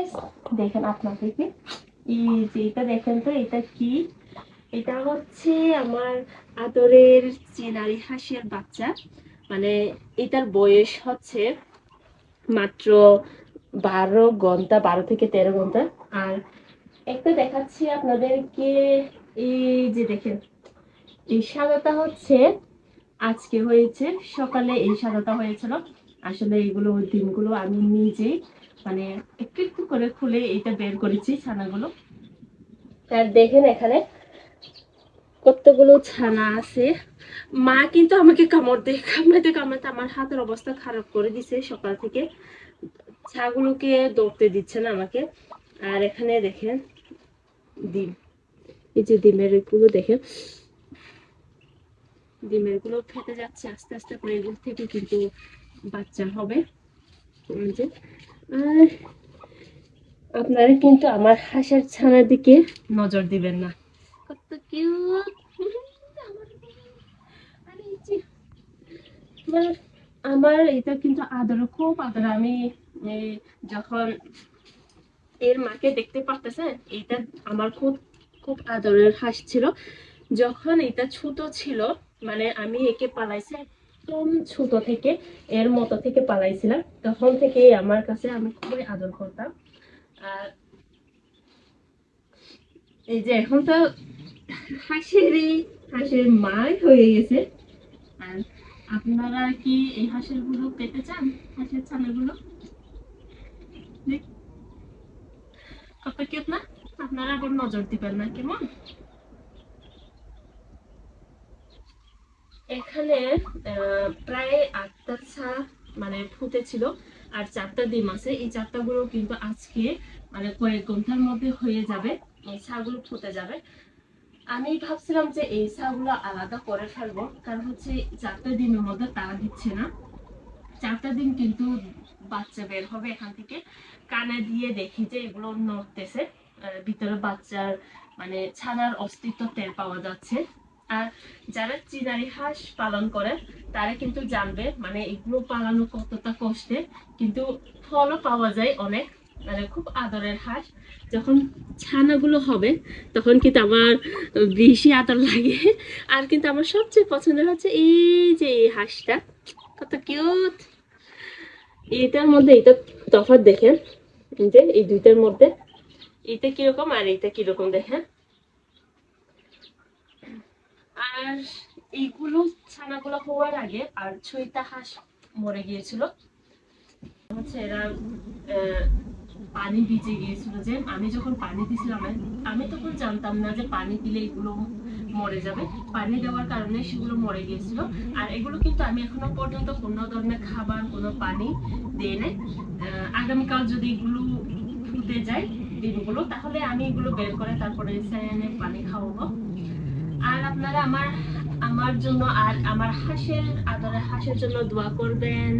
Guys দেখেন আপনাদেরকে এই যে এটা দেখেন তো, এটা কি? এটা হচ্ছে আমার আদরের চিনারি হাঁসের বাচ্চা। মানে এটার বয়স হচ্ছে মাত্র বারো ঘণ্টা, বারো থেকে তেরো ঘণ্টা। আর একটা দেখাচ্ছি আপনাদেরকে। এই যে দেখেন, এই সাদাটা হচ্ছে আজকে হয়েছে। সকালে এই সাদাটা হয়েছিল। আসলে এগুলো দিনগুলো আমি নিজেই মানে একটু একটু করে খুলে এটা বের করেছি ছানাগুলো। আর দেখেন এখানে কতগুলো ছানা আছে। মা কিন্তু আমাকে কামড় দিয়ে কামড়াতে কামড়াতে আমার হাতের অবস্থা খারাপ করে দিছে সকাল থেকে। ছাগুলোকে দৌড়তে দিচ্ছে না আমাকে। আর এখানে দেখেন ডিম। এই যে ডিমেরগুলো দেখেন। ডিমেরগুলো ফেটে যাচ্ছে, আস্তে আস্তে করে এগুলো থেকে কিন্তু বাচ্চা হবে। আর আপনারা কিন্তু আমার হাঁসের ছানার দিকে নজর দিবেন না। কত কিউট আমার এটা কিন্তু আদর খুব আদর। আমি যখন এর মাকে দেখতে পারতেছেন, এইটা আমার খুব খুব আদরের হাস ছিল। যখন এটা ছোট ছিল মানে আমি একে পালাইছি একদম ছোট থেকে, এর মতো থেকে পালাইছিলাম। তখন থেকে আমার কাছে আমি খুবই আদর করতাম। আর এই যে এখন তো হাঁসেরই, হাঁসের মাই হয়ে গেছে। আর আপনারা কি এই হাঁসেরগুলো পেতে চান? হাঁসের ছানাগুলো? কত কিউট না আপনারা আবার নজর দিবেন না, কেমন? এখানে প্রায় আটটা ছা মানে ফুটেছিল। আর চারটা ডিম আছে। এই চারটা গুলো কিন্তু আজকে মানে কয়েক ঘণ্টার মধ্যে হয়ে যাবে। এই ছাগুলো ফুটে যাবে। আমি ভাবছিলাম যে এই ছাগুলো আলাদা করে ফেলব। কারণ হচ্ছে, চারটা ডিমের মধ্যে তারা দিচ্ছে না। চারটা দিন কিন্তু বাচ্চা বের হবে এখান থেকে। কানে দিয়ে দেখি যে এগুলো নড়তেছে। ভিতরে বাচ্চার মানে ছানার অস্তিত্ব টের পাওয়া যাচ্ছে। আর যারা চিনারি হাঁস পালন করে তারা কিন্তু জানবে মানে এগুলো পালানো কতটা কষ্টে। কিন্তু ফলও পাওয়া যায় অনেক মানে খুব আদরের হাঁস। যখন ছানাগুলো হবে, তখন কিন্তু আমার বেশি আদর লাগে। আর কিন্তু আমার সবচেয়ে পছন্দের হচ্ছে এই যে এই হাঁসটা। কত কিউট! এটার মধ্যে এটা তফাৎ দেখেন। যে এই দুইটার মধ্যে। এটা কীরকম আর এটা কীরকম দেখেন? আর এইগুলো ছানাগুলো হওয়ার আগে আর ছয়টা হাঁস মরে গিয়েছিল। হচ্ছে এরা পানি ভিজে গিয়েছিল যে আমি যখন পানি দিছিলাম, আমি তখন জানতাম না যে পানি দিলে এগুলো মরে যাবে। পানি দেওয়ার কারণে সেগুলো মরে গিয়েছিল। আর এগুলো কিন্তু আমি এখনও পর্যন্ত কোনো ধরনের খাবার, কোনো পানি দিই নাই। আগামীকাল যদি এগুলো ফুটে যায় ডিমগুলো, তাহলে আমি এগুলো বের করে তারপরে স্যানে পানি খাওয়াবো। আর আপনারা আমার আমার জন্য আর আমার হাঁসের আদরের হাঁসের জন্য দোয়া করবেন।